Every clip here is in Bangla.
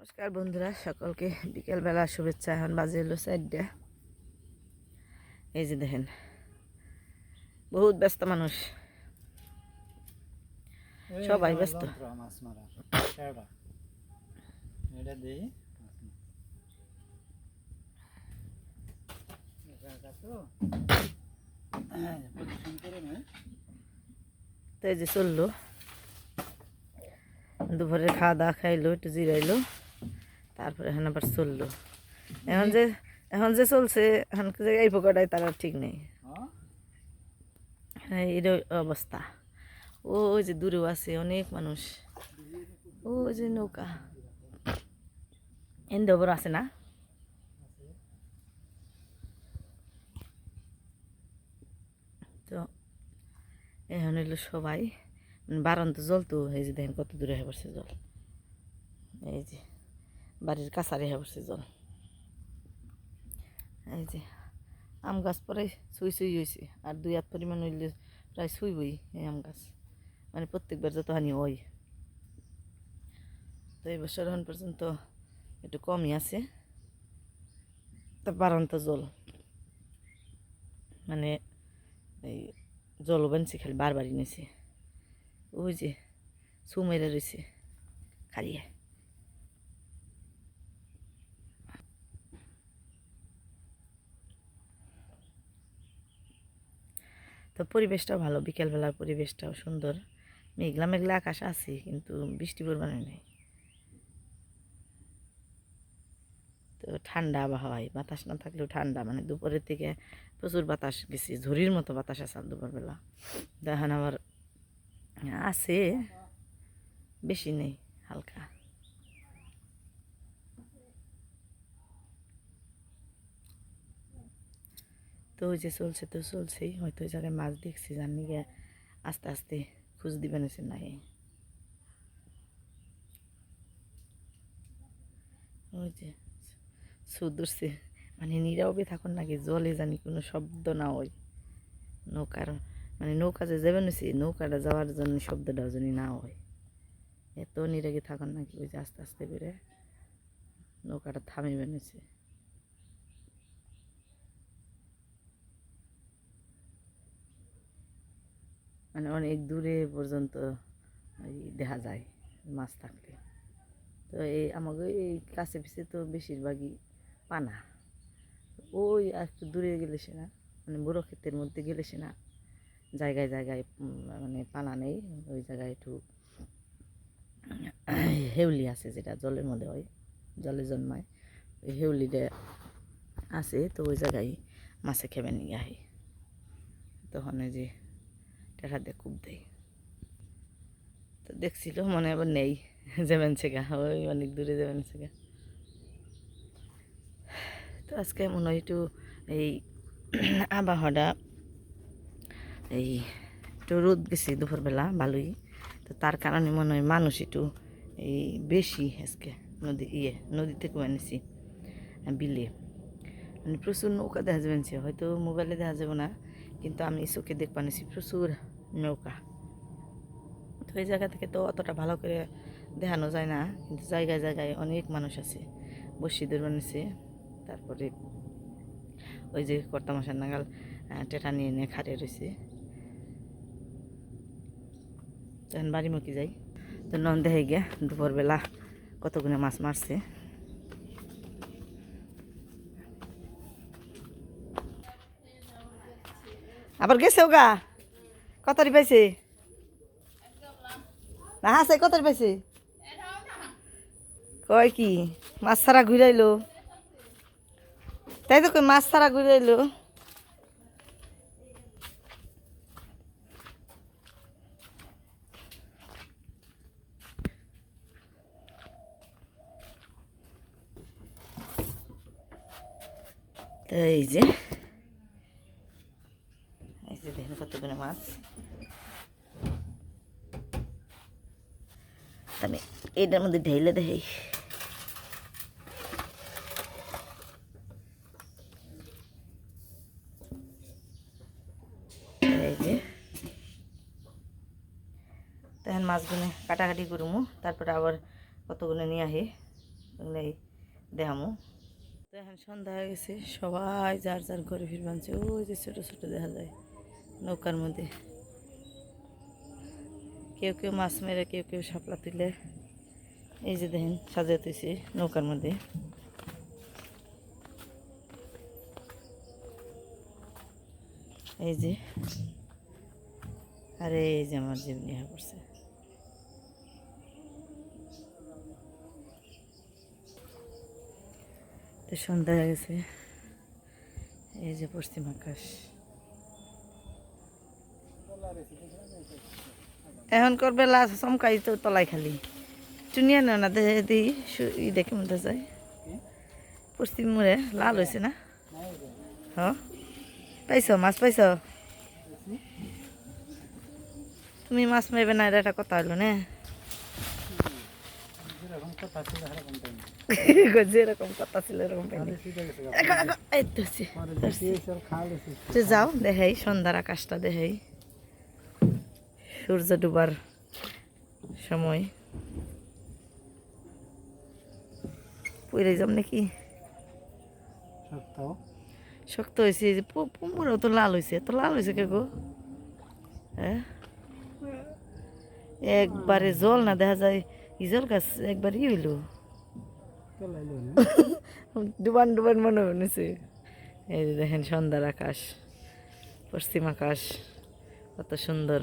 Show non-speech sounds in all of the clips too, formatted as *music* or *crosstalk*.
নমস্কার বন্ধুরা সকলকে বিকেলবেলা শুভেচ্ছা। এখন বাজে হলো চারটা। এই যে দেখেন বহুত ব্যস্ত মানুষ। সবাই ব্যস্ত। তো এই যে চলল। দুপুরে খাওয়া দাওয়া খাইলো একটু জিরাইলো। তারপরে এখন আবার চলল। এখন যে এখন যে চলছে, এখন যে এই পোকাটায় তার ঠিক নেই। হ্যাঁ? হ্যাঁ এর অবস্থা। ও, ওই যে দূরেও আছে অনেক মানুষ। ও যে নৌকা। এন্দবর আছে না? তো এখন হইল সবাই। বারান্ত জল তো, এই যে দেখেন কত দূরে হয়ে পড়ছে জল। এই যে। বাড়ির কাছারে পড়ছে জল এই যে, আম গাছ পরে ছুঁই ছুঁই হয়েছে আর দুই হাত পরিমাণ হইলে প্রায় ছুঁইবই এই আম গাছ। মানে প্রত্যেকবার যত হানি হয়। তো এই বছর এখন পর্যন্ত একটু কমই আছে। তা বারান্ত জল। মানে এই জল বানছে, খালি বারবারই নিয়েছে ওই যে ছু মেরে রয়েছে খালিয়ে তো পরিবেশটাও ভালো, বিকেলবেলার পরিবেশটাও সুন্দর। মেঘলা মেঘলা আকাশ আছে, কিন্তু বৃষ্টি পরিমাণে নেই। তো ঠান্ডা আবহাওয়ায়, বাতাস না থাকলেও ঠান্ডা মানে দুপুরের থেকে প্রচুর বাতাস গেছি, ঝুড়ির মতো বাতাস আছে দুপুরবেলা। দেখেন আবার, আছে, বেশি নেই, হালকা। তো ওই যে চলছে তো চলছেই। হয়তো ওই জায়গায় মাছ দেখছি জানি গিয়ে আস্তে আস্তে খুঁজ দিবেন এসে নাই। ওই যে সুদূরছে মানে নীরবে থাকুন নাকি, জলে জানি কোনো শব্দ না হয়। নৌকার মানে নৌকা যে যাবেন নৌকাটা যাওয়ার জন্য শব্দটা জানি না হয়। এত নিরাগে থাকুন নাকি, ওই যে আস্তে আস্তে করে নৌকাটা থামিবে নিছে মানে অনেক দূরে পর্যন্ত দেখা যায় মাছ থাকলে। তো এই আমাকে এই কাছে পিছে তো বেশিরভাগই পানা। ওই একটু দূরে গেলে সে না মানে বড়ো ক্ষেতের মধ্যে গেলে সে না, জায়গায় জায়গায় মানে পানা নেই, ওই জায়গায় একটু হেউলি আছে যেটা জলের মধ্যে হয়, জলে জন্মায়। ওই হেউলিটা আছে তো ওই জায়গায় মাছে খেবে নিয়ে আহি তখন যে টাকা দিয়ে খুব দেয়। তো দেখছিল, মনে আবার নেই যাবেন সেগা ওই অনেক দূরে যাবেন সেগা তো আজকে মনে হয় একটু এই *clears throat* আবহাওয়াটা, এই একটু রোদ গেছে দুপুরবেলা, ভালোই। তো তার কারণে মনে হয় মানুষ একটু এই বেশি আজকে নদী ইয়ে নদী থেকে এনেছি বিলে। মানে প্রচুর নৌকা দেখা যাবেন হয়তো মোবাইলে দেখা যাবে না। কিন্তু আমি চোখে দেখ পানিছি প্রচুর নৌকা। তো এই জায়গা থেকে তো অতটা ভালো করে দেখানো যায় না, কিন্তু জায়গায় জায়গায় অনেক মানুষ আছে বসিদের বানিয়েছে তারপরে ওই যে কর্তামশার নাগাল টেটা নিয়ে নিয়ে খাটে রয়েছে। তখন বাড়ি মুখি যাই। তো নন দেখে গিয়া দুপুরবেলা কতগুলো মাছ মারছে। আবার গেছে ওগা কতারি পাইছে? না হাসে কতারি পাইছে? কয় কি, মাছ ছাড়া ঘুরাইলো তাই তো কই, মাছ ছাড়া ঘুরাইলো এই যে এই যে দেখেন কতগুলো মাছ। আমি এটার মধ্যে ঢেলে যে। তখন মাছগুলো কাটাকাটি করব তারপরে আবার কতগুলো নিয়ে আহি ওগুলাই দেখামো। তো এখন সন্ধ্যা হয়ে গেছে, সবাই যার যার ঘরে ফির বানছে ওই যে ছোটো ছোটো দেখা যায়। নৌকার মধ্যে। কেউ কেউ মাছ মেরে, কেউ কেউ শাপলা তুলে। এই যে দেখেন, সাজিয়ে তুইছে নৌকার মধ্যে। এই যে, আরে এই যে আমার জীবনী হয়ে পড়ছে। তো সন্ধ্যা হয়ে গেছে। এই যে পশ্চিম আকাশ। এখন করবে লাশ চমকাই তো তলাই খালি। চুনিয়া না না সু- ই দেখে মধ্যে যায় পশ্চিম মোড়ে লাল হয়েছে না? হ? পাইছ মাছ পাইছ? তুমি মাছ মারবে না এটা কথা হলো না। যেরকম কথা ছিল এরকম যাও দেখাই সন্ধ্যার আকাশটা দেখাই। সূর্য ডুবার সময়। পড়ে যাম নাকি? শক্ত। হয়েছে যে পুমুরাও তো লাল হয়েছে তো লাল হয়েছে কে গো? হ্যাঁ? একবারে জল না দেখা যায় ইজল গাছ একবার ই হইল। ডুবান ডুবান মনে হয়েছে এই যে দেখেন সন্ধ্যার আকাশ পশ্চিম আকাশ কত সুন্দর।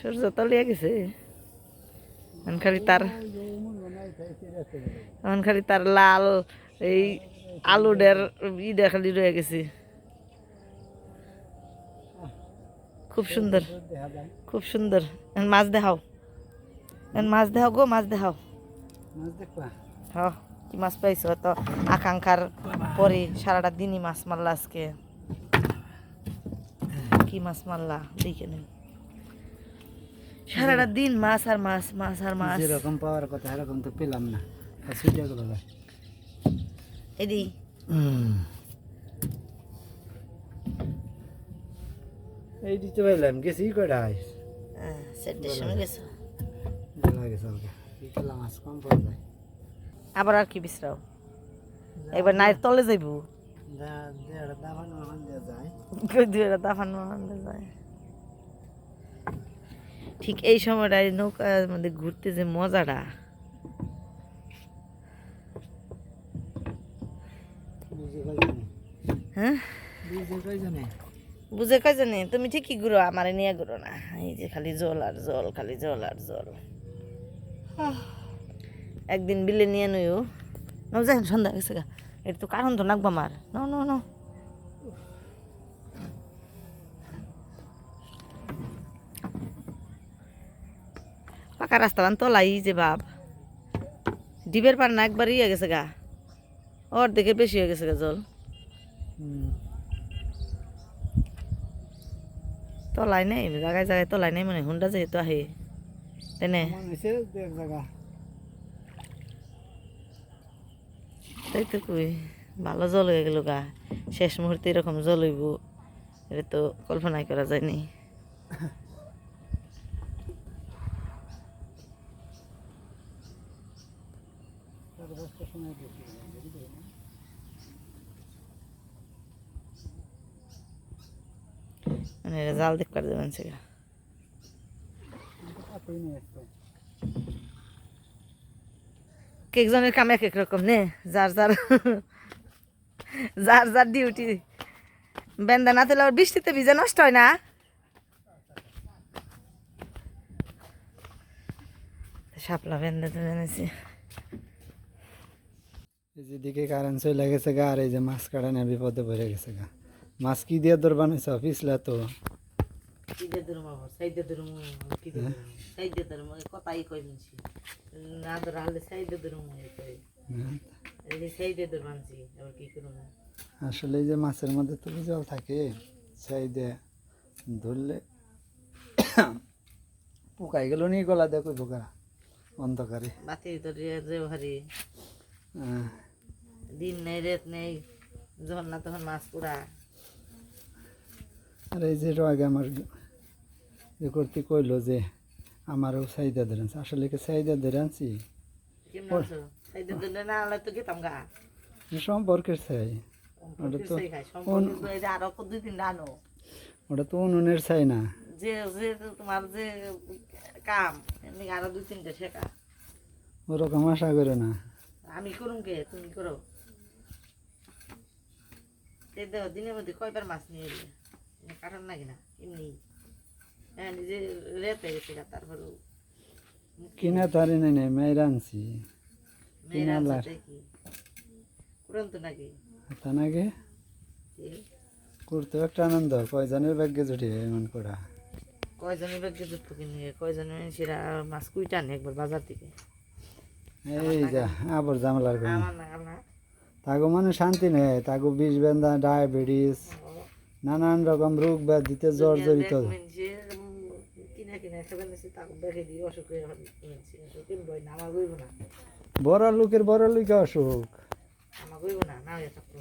সূর্য তলিয়ে গেছে। এখন খালি তার এখন খালি তার লাল এই আলুডের ইডা খালি রয়ে গেছে। খুব সুন্দর খুব সুন্দর। মাছ দেখাও। মাছ দেখাও গো মাছ দেখাও। হ কি মাছ পাইছো? তো আকাঙ্ক্ষার পরে সারাটা দিনই মাছ মারলা আজকে। কি মাছ মারলা? দেখে নেই। সারাটা দিন মাছ আর মাছ মাছ আর মাছ। যেরকম পাওয়ার কথা সেরকম তো পেলাম না। সুইটা গেল এদি। এই দিতে পাইলাম গেছি কটাই সেটের সময় গেছো। আবার আর কি বিশ্রাও একবার নাইর তলে যাইব? দা- দেড় দাফান মাফান দেওয়া যায় দুই দাফান মাফান যায় ঠিক এই সময়টায় নৌকার মধ্যে ঘুরতে যে মজাটা। বুঝে কয় জানে হ্যাঁ? বুঝে কয় জানে জানি তুমি ঠিকই ঘুরো আমারে নিয়ে ঘুরো না। এই যে খালি জল আর জল খালি জল আর জল। একদিন বিলে নিয়ে নইও। যাই সন্ধ্যা গেছে গা। এটা তো কারণ তো নাকবা মার ন ন ন পাকা রাস্তা বান তোলাই যে বাপ। ডিবের পার না একবার ইয়ে গেছে গা। অর্ধেকের বেশি হয়ে গেছে গা জল। তলাই নেই জায়গায় জায়গায় তলাই নেই মানে হুন্ডা যেহেতু আহে। তেনে তাই তো কই ভালো জল হয়ে গেল গা। শেষ মুহূর্তে এরকম জল হইব এটা তো কল্পনাই করা যায়নি *laughs* চার পাঁচটার সময় গেছি মানে জাল কাম এক এক রকম নে যার যার যার যার ডিউটি বেন্দা না তুলে বৃষ্টিতে ভিজে নষ্ট হয় না। শাপলা বেন্দা তো এনেছি। এই যে দিকে কারেন্ট চলে গেছে গা আর এই যে মাছ কাটা নিয়ে বিপদে পড়ে গেছে গা। মাছ কি দিয়ে দর বানাইছ পিছলা তো। ধরা হ্যাঁ। ধর করুম? আসলে যে মাছের মধ্যে তো জল থাকে সেই দিয়ে ধরলে পোকাই গেল নি গলা দেখো পোকা অন্ধকারে। বাতি ধরিয়ে যে ভারি। হ্যাঁ। দিন নেই রেত নেই না তখন মাছ পুরা আর এই যে আগে আমার যে করতে কইলো যে আমারও চাহিদা ধরে আনছে আসলে কি চাহিদা ধরে আনছি? কেমন আছো? তাই দিন দিন না হলে তো খেতাম সম্পর্কের চাই। ওটা তো আরও দুই তিন আনো ওটা তো উনুনের চাই না। যে যে তোমার যে কাম এমনি আরও দুই তিনটে শেখা। ওরকম আশা করে না। আমি করুম কে? তুমি করো। দিনের মধ্যে কয়বার মাছ নিয়ে এলে? কারণ নাকি না এমনি। হ্যাঁ নিজে রেতে গেছে তারপরে কিনা তারি নাই নাই মায়ের আনছি। কিনা আছে কি? নাকি? তা নাকি এই করতে একটা আনন্দ কয়জনের ভাগ্যে জুটি এমন করা? কয়জনের ব্যাগে জুটতো কিনে কয়জনের সেরা মাছ কুইটা আনে একবার বাজার থেকে? এই যা আবার আমার না না তাগো মানে শান্তি নেই তাগো বিষ বেন্দা ডায়াবেটিস নানান রকম রোগ ব্যাধিতে তাকে না। বড় লোকের বড় লোকে অসুখ। আমার গইব না না থাকব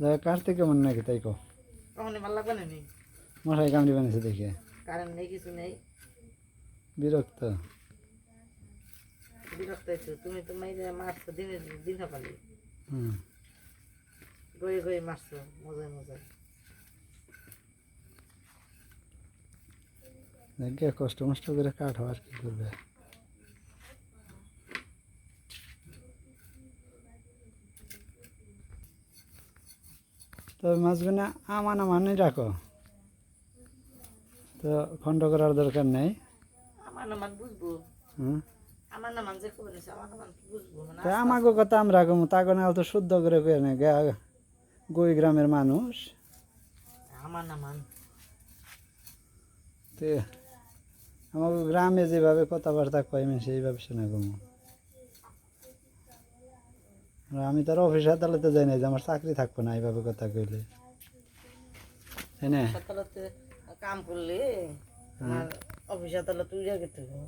যাই কাটতে কেমন নাকি তাই কো? মশাই কামড়ি বানিয়েছে দেখে। কারেন্ট নেই কিছু নেই। বিরক্ত? বিরক্ত হয়েছো? তুমি তো মাইরে মারছো দিনে দিন সকালে। হুম। গয়ে গয়ে মারছো মজায় মজায়। দেখে কষ্ট মষ্ট করে কাটো আর কি করবে? তবে মাছগুলো আমান আমানই রাখো। তো খণ্ড করার দরকার নেই। বুঝব। মানে তা আমাকে কথা আমরা কমু তাকে না তো শুদ্ধ করে কয়ে না গই গ্রামের মানুষ। তে আমাকে গ্রামে যেভাবে কথাবার্তা কয় আমি সেইভাবে শোনা কমু। আর আমি তার অফিস আদালতে যাই না যে আমার চাকরি থাকব না এইভাবে কথা কইলে। তাই না? কাম করলে আমার অফিস আদালত উড়ে গেতে হবে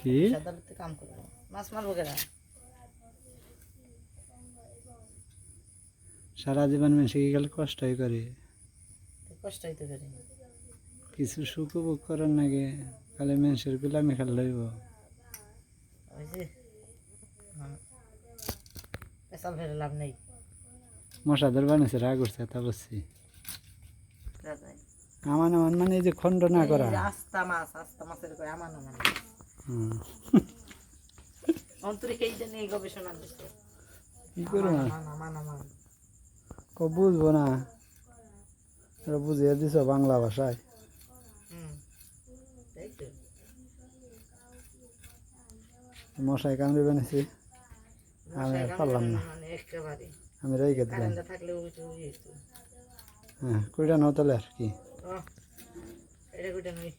কি? আদালতে কাম করব। মাছ মারবো কেনা? সারা জীবন মানুষ গেলে কষ্টই করে? কষ্ট হইতে পারে কিছু সুখ উপভোগ করার নাগে খালি মানুষের গুলামি খেলে লইব ওই যে। পেশাল ফেলে লাভ নেই। মশাদের বানিয়েছে রাগ উঠছে তা বলছি। আমার আমার মানে এই যে খণ্ড না করা। আস্তা মাছ আস্তা মাছের হুম। অন্তরিক এই জন্য এই গবেষণা কি করব? ক বুঝব না। এরা বুঝিয়ে দিছ বাংলা ভাষায়। মশাই কামড়ে বানিয়েছি আমি আর পারলাম না। মানে আমি রেখে দিলাম। হ্যাঁ কুড়িটা নতলে আর কি। এটা কইটা নই